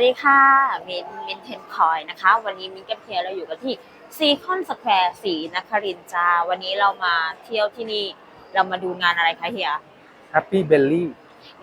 สวัสดีค่ะ มินมินเทนคอยนะคะ วันนี้มินกับเพียเราอยู่กันที่ซีคอนสแควร์สีนครินทร์จ้าวันนี้เรามาเที่ยวที่นี่ เรามาดูงานอะไรคะเฮีย Happy Belly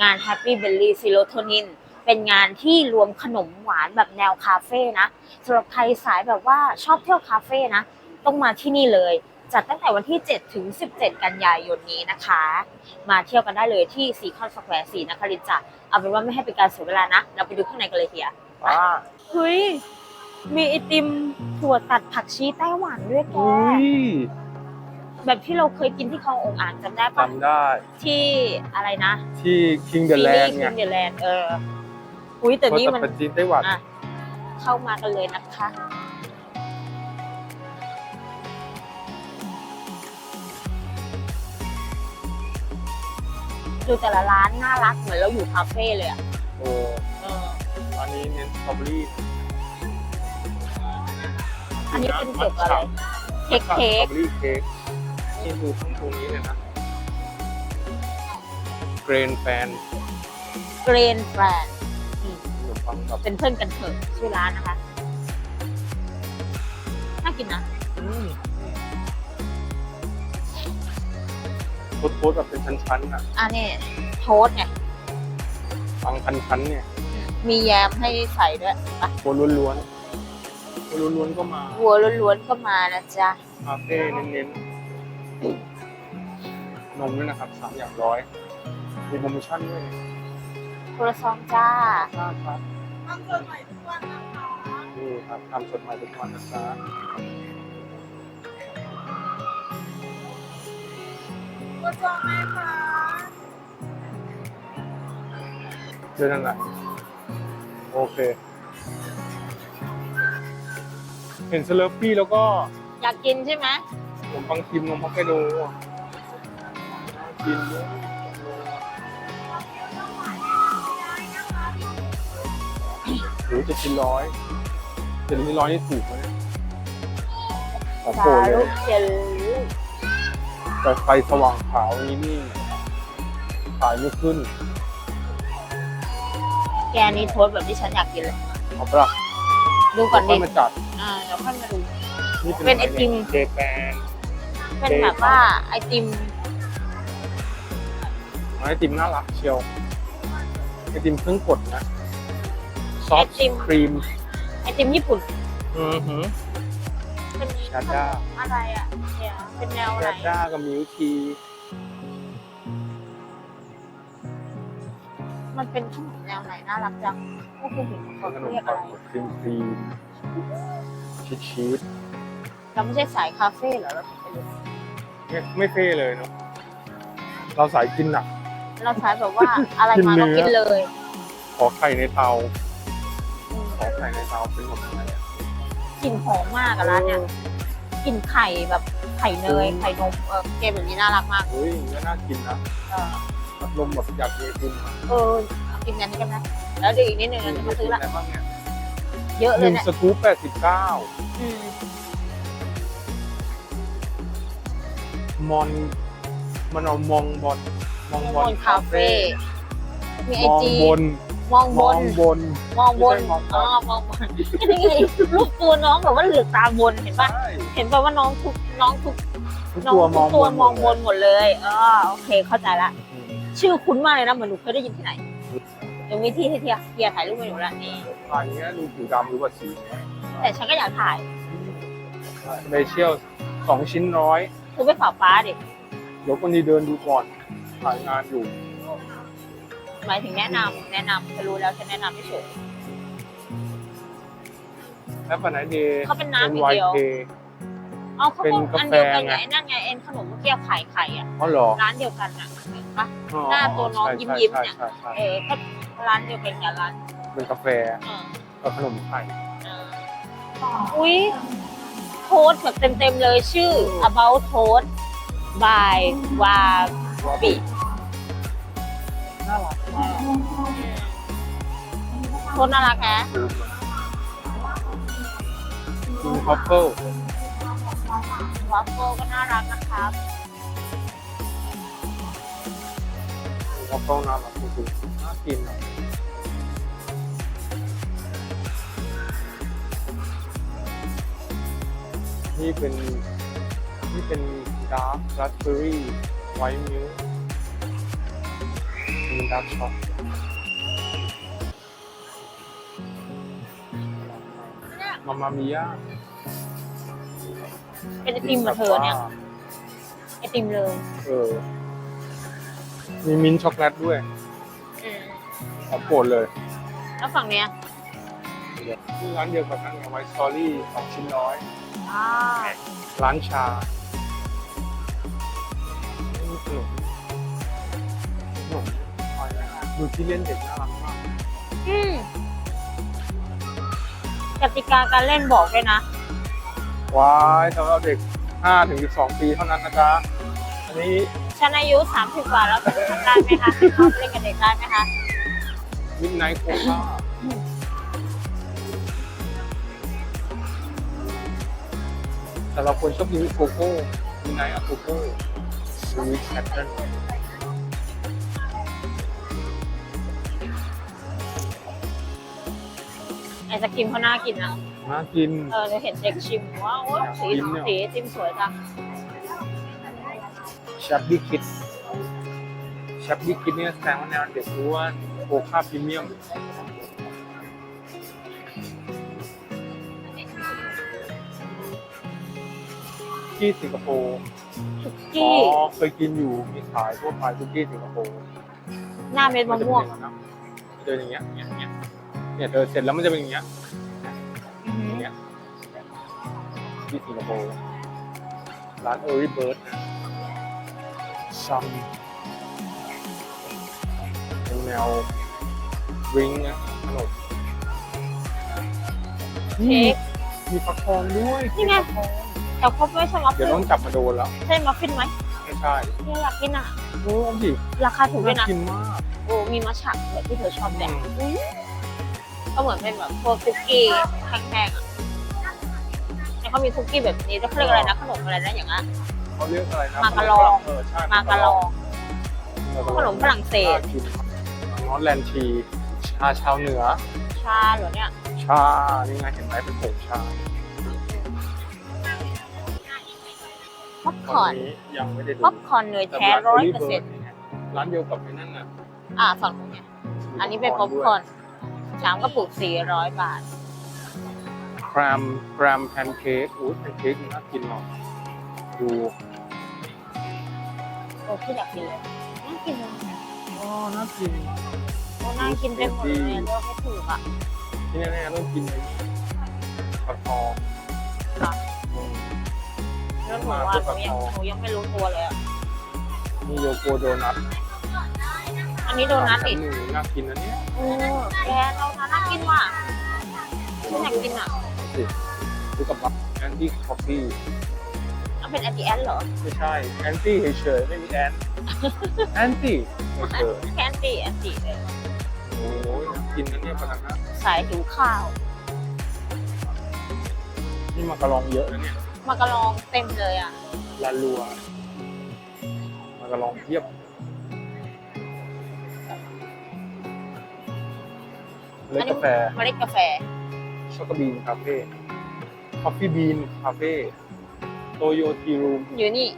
งาน Happy Belly Serotonin เป็นงานที่รวมขนมหวานแบบแนวคาเฟ่นะสำหรับใครสายแบบว่าชอบเที่ยวคาเฟ่นะ ต้องมาที่นี่เลย จัดตั้งแต่วันที่ 7 ถึง 17 กันยายนนี้นะคะ มาเที่ยวกันได้เลยที่ซีคอนสแควร์สีนครินทร์จ้าเอาเป็นว่าไม่ให้เป็นการเสียเวลานะ เราไปดูข้างในกันเลยเฮียป้าเฮ้ย มีไอติมถั่วตัดผักชีไต้หวันด้วยแก อุ้ยแบบที่เราเคยกินที่คลององอ่างจำได้ปะจำได้ที่อะไรนะที่ King the Land ไงคิงเดอแลนด์เอออุ้ยแต่นี่มันเป็นจีนไต้หวัน อะเข้ามากันเลยนะคะ ดูแต่ละร้านน่ารักเหมือนเราอยู่คาเฟ่เลยอะโอ้เอออันนี้เน้นสตรอเบอรี่อันนี้เป็นเกี่ยวกับอะไร เค้กสตรอเค้กเบอรี่เค้กนี่ดูข้างตรงนี้เลยนะเกรนแฟนเกรนแฟรนขนมปังแบบเป็นเพื่อนกันเถอะชื่อร้านนะคะ น่ากินนะ โคตรๆแบบเป็นชั้นๆอะอันนี้โทสต์ไงปังชั้นๆเนี่ย มีแยมให้ใส่ด้วยปะวัวล้วนๆวัวล้วนๆก็มาวัวล้วนๆก็มานะจ๊ะคาเฟ่เน้นๆนมด้วยนะครับสามอย่างร้อยมีโปรโมชั่นด้วยโทรซองจ้าใช่ครับทำสดใหม่ทุกวันนะคะนี่ครับทำสดใหม่ทุกวันนะคะ ก็จองไหมคะเดือนไหนโอเค เห็นสเลอร์ปี้แล้วก็อยากกินใช่ไหมขนมปังคิมนมฮอกไกโดกินด้วยหรือจะกินร้อยเจ็ดร้อยนี่ถูกไหมของโปรสาดเลลูยกเจล แต่ไฟสว่างขาวนี้นี่ขายไม่ขึ้น แกนี้โทสต์แบบที่ฉันอยากกินเลย เอาปะล่ะดูก่อนค่ดิอยมาจัดอ่าเดี๋ยวค่อยมาดู นี่เป็นไอติม เจแปนเป็นแบบว่าไอติม ไอติมน่ารักเชียวไอติมเครื่องกดนะซอฟต์ครีมไอติมญี่ปุ่น อือหือ เป็นชาด้าอะไรอะเนี่ยเป็นแนวอะไรแรดด้ากับมิวทีมันเป็นขนมแนวไหนน่ารักจังไม่เคยเห็นเขาขนมเรียกปัอะงไรครีมครีมชีสชีสเราไม่ใช่สายคาเฟ่เหรอเราถึงไปรู้ไม่ไม่เฟ่เลยเนาะเราสายกินหนัก เราสายแบบว่าอะไรมาก็กิกินนเนื้อเลยขอไข่ในเตาอืมขอไข่ในเตาเป็นหมดอะไรอะ กลิ่นหอมมากอะร้านเนี่ยกลิ่นไข่แบบไข่เนยอืมไข่นมเออเกมแบบนี้น่ารักมากเฮ้ยอย่างนี้ก็น่ากินนะเออพัดลมแบบอยากกินไอติมอะเออเอากินกันนี้กันนะแล้วเดี๋ยวอีกนิดนึงเราจะมาซื้อละอะไรบ้างเนี่ยเยอะหเลยนึ่งเนี่ยสกู๊ปแปดสิบเก้าอืมมอนมันเอามองบอลมองมบอลอนคาเฟ่มีไอมองจีบน มองบมอนงบน มองบนไม่ใช่มองบน อ๋อมองบนนี่ไงรูปตัวน้องแบบว่าเหลือกตาบนเห็นปะใช่เห็นปะว่าน้องทุกน้องทุกทุกน้องตัวมทุอกงตัวบนมองบนหมดเลยเออโอเคเข้าใจละอืมชื่อคุ้นมากเลยนะเหมือนหนูเคยได้ยินที่ไหนเดี๋ยวมีที่ให้เทียเทียถ่ายรูปให้หนูละนี่ลายเนี้ยดูผิวดำหรือว่าสีแต่ฉันก็อยากถ่ายเบเชียลสองชิ้นร้อย คือไปฝากฟ้าดิ เดี๋ยวคนนี้เดินดูก่อนถ่ายงานอยู่ หมายถึงแนะนำแนะนำจะรู้แล้วฉันแนะนำไม่เฉย แล้วปันไหนเดย์เขาเป็นน้ำเป็นอย่างไวเดียวเคเอาเขาเป็นก็กาอันแฟเดียวกันไงไงไอ้นั่นไงเอ็นขนมเมื่อกี้ไข่ไข่อะอ๋อเหรอร้านเดียวกันอะเห็นปะ อ๋อหน้าตัวน้องใช่ยิ้มๆใช่เนี่ย ใช่ใช่เออก็ร้านเดียวกันกับร้านเป็นกาแฟเออกับขนมไข่เอออุ้ยโทสต์แบบเต็มๆเลยชื่อ about toast by วาบิ โคตรน่ารักนะดูฮอปเปิลวัฟเฟิลก็น่ารักนะครับฮอปเปิลน่ารักจริงๆน่ากินอะนี่เป็นนี่เป็นดาร์คราสเบอรี่ไวท์มิลค์มีดาร์คช็อก มามามิยาเป็นไอติมมาเธอเนี่ย ไอติมเลยเออ มีมิ้นท์ช็อกโกแลตด้วยอืมของโปรดเลย แล้วฝั่งเนี้ยที่ร้านเดียวกับนั่นไงไวท์สตอรี่สองชิ้นน้อย อ่าร้านชานี่ขนมขนมอะไรนะดูที่เล่นเด็กน่ารักมาก กติกาการเล่นบอกด้วยนะว้ายสำหรับเด็ก 5 ถึง 12 ปีเท่านั้นนะจ๊ะ อันนี้ฉันอายุสามสิบกว่าแล้วทำได้ไหมคะเข้าไปเล่นกับเด็กได้ไหมคะ มิดไนท์โคล่าแต่เราควรชอบกินโกโก้มิดไนท์อะโกโก้สวีทแพทเทิร์ ศกรีมเขาน่ากินนะน่ากิน เออเราเห็นเด็กชิมว้าวสีกินเนี่ย สีจิ้มสวยจังชับบี้คิดชับบี้คิดเนี่ยแสดงว่าแนวเด็กรู้ว่าโอคาพรีเมียมที่สิงคโปร์สุอ๋กี้อเคยกินอยู่มีขายทั่วไปทุกที่สิงคโปร์หน้าเม็ดมะม่วงนจะเป็นอย่างนั้นนะเดินอย่างเงี้ยเนี่ยเนี่ย เนี่ยเดินเสร็จแล้วมันจะเป็นอย่างเงี้ยอือหืออย่างเงี้ยที่สิงคโปร์ร้าน Early Bird นะซัมเป็นแนวริงนะขนมเค้กมีฟักทองด้วยนี่ไงแต่ครบไม่ใช่มัฟเดี๋ฟิยวนต้องจับมาโดนแล้วใช่มัฟฟินไหมไม่ใช่เนี่ยอยากกินอะโอ้ดิราคาถูกด้วน่ายนะกินมากโอ้มีมัชฉะแบบที่เธอชอบแดกอืม ก็เหมือนเป็นแบบพวกคุกกี้แพงๆอะเนี่ยเขามีคุกกี้แบบนี้แล้วเขาเรียกอะไรนะขนมอะไรนะอย่างนั้น เขาเรียกอะไรนะมาการองเออใช่มาการองมาการอง ขนมฝรั่งเศสน่ากินนอตแลนด์ทีชาชาวเหนือ ชาเหรอเนี่ยชา นี่ไงเห็นไหมเป็นผงชาป๊อปคตออนร์นนี้ยังไม่ได้ดูป๊อปคอร์นเนยแท้ร้อยเปอร์เซ็นต์ร้านเดียวกับไอ้นั่นน่ะ อ่าฝั่งนู้นเนี่ยอันนี้เป็นป๊อปคอร์น สามกระปุกสี่ร้อยบาทแกรมแกรมแพนเค้กอู้แพนเค้กน่ากินเนาะดูโอ้พี่อยากกินเลยน่ากินเลยอ๋อน่ากินโอ้น่ากินไปหมดเลยเลือกไม่ถูกอะที่แน่ๆต้องกินไอ้นี่ปลาทองค่ะอืมแล้วหนูว่าหนูยังหนูยังไม่รู้ตัวเลยอะมีโยโกโดนัทอันนี้โดนัทสามอีกชั้หนึ่งน่ากินนะเนี่ย โอ้แกเราทาน่ากินว่ะฉันอยากกินอะสิดูกับบัคแอนตี้คอฟฟี่เอาเป็นแอนตี้แอนเหรอ ไม่ใช่แอนตี้เฉยๆไม่มีแอนแอนตี้เฉยแค่แอนตี้แอนตี้เลยๆโอ้ยกินนะเนี่ยปานานะสายหิวข้าว นี่มากระลองเยอะนะเนี่ยมากระลองเต็มเลยอะ ลาลัวมากระลองเทียบ เล็กกาแฟเมล็ดกาแฟช็อกโกบีนคาเฟ่คอฟฟี่บีนคาเฟ่โตโยทีรูมอยู่นี่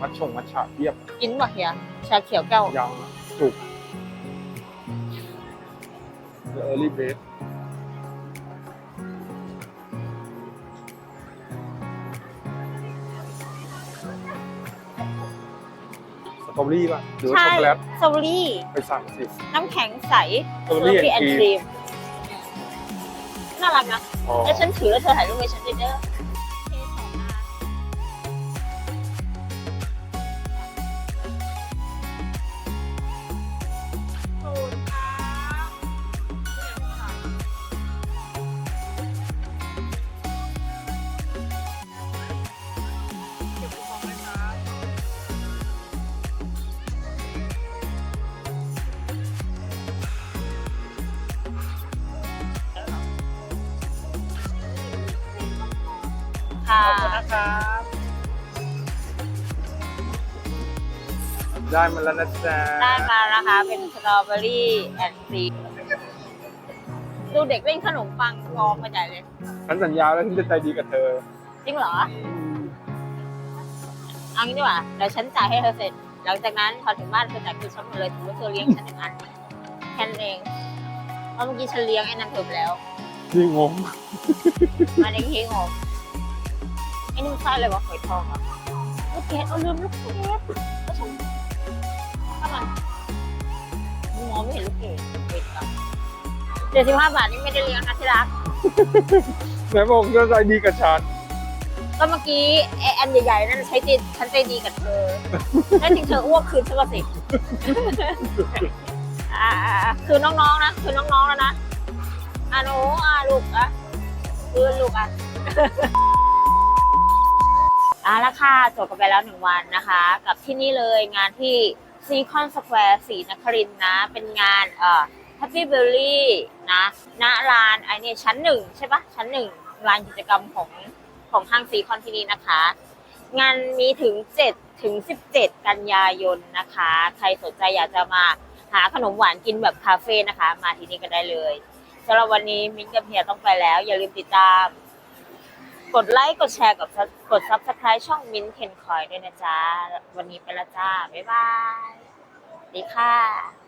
มัดชงมัดฉาเทียบ กินป่ะเฮียชาเขียวแก้วยังถูก The Early Bread ส ตรอเบอรี่ป่ะหรือว่าใช่ช็อกโกแลตสตรอเบอรี่ ไปสั่งสิ น้ำแข็งใสสตรอเบอรี่แอนแอนด์ด์คครีรีมมน่ารักนะ อ๋อ แล้วฉันถือแล้วเธอถ่ายรูปให้ฉันด้วยเด้อ นะครับ ได้มาแล้วนะจ๊ะได้มานะคะเป็นสตรอเบอรี่แอนด์ครีมดูเด็กเล่นขนมปังงองมาใหญ่เลย ฉันสัญญาแล้วฉันจะใจดีกับเธอ จริงเหรอ เอางี้ดีกว่าเดี๋ยวฉันจ่ายให้เธอเสร็จ หลังจากนั้นพอถึงบ้านเธอจ่ายคืนฉันหมดเลยถือว่าเธอเลี้ยงฉันหนึ่งอันแค่นั้นเองเพราะเมื่อกี้ฉันเลี้ยงไอ้นั่นเธอไปแล้วนี่งง มาในเค้กงงไอ้นี่มันไส้อะไรวะฝอยทองเหรอลูกเกดเอาลืมลูกเกดแล้วฉันทำไมมึงมองไม่เห็นลูกเกดเวทกับเจ็ดสิบห้าบาทนี่ไม่ได้เลี้ยงนะที่รักไหนบอกจะใจดีกับฉันก็เมื่อกี้ไอ้อันใหญ่ๆนั่นใช้ใจฉันใจดีกับเธอแท้จริงเธออ้วกคืนฉันก็สิอ่าคือน้องๆนะคือน้องๆแล้วนะอ่าหนูอ่าลูกอะคือลูกอะ อ่าละค่ะจบกันไปแล้วหนึ่งวันนะคะ กับที่นี่เลยงานที่ซีคอนสแควร์สีนครินนะ เป็นงานเอ่อ Happy Berry นะณลานไอเนี่ยชั้นหนึ่งใช่ปะชั้นหนึ่งลานกิจกรรมของของห้างซีคอนที่นี่นะคะ งานมีถึง 7 ถึง 17 กันยายนนะคะ ใครสนใจอยากจะมาหาขนมหวานกินแบบคาเฟ่นะคะ มาที่นี่ก็ได้เลยสำหรับวันนี้มิ้นกับเฮียต้องไปแล้ว อย่าลืมติดตาม กดไลค์ กดแชร์กับกดซับสไคร b ์ช่องมิ้นท์เคนคอยด้วยนะจ๊ะ วันนี้ไปละจ้า บ๊ายบายสวัสดีค่ะ